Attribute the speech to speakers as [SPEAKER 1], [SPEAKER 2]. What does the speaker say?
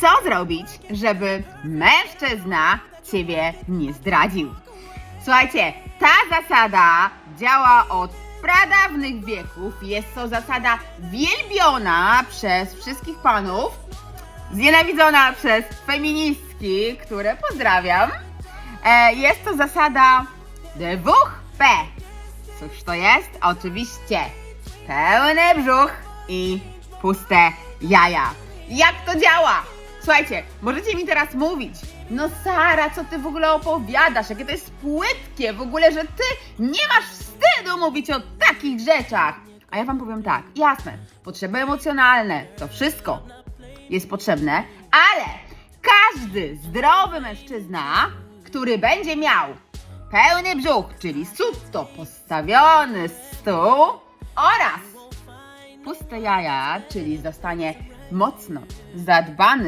[SPEAKER 1] Co zrobić, żeby mężczyzna ciebie nie zdradził? Słuchajcie, ta zasada działa od pradawnych wieków. Jest to zasada wielbiona przez wszystkich panów, znienawidzona przez feministki, które pozdrawiam. E, jest to zasada dwóch P. Cóż to jest? Oczywiście pełny brzuch i puste jaja. Jak to działa? Słuchajcie, możecie mi teraz mówić, no Sara, co ty w ogóle opowiadasz? Jakie to jest płytkie w ogóle, że ty nie masz wstydu mówić o takich rzeczach. A ja wam powiem tak, jasne, potrzeby emocjonalne, to wszystko jest potrzebne, ale każdy zdrowy mężczyzna, który będzie miał pełny brzuch, czyli sutto postawiony stół oraz puste jaja, czyli zostanie mocno zadbany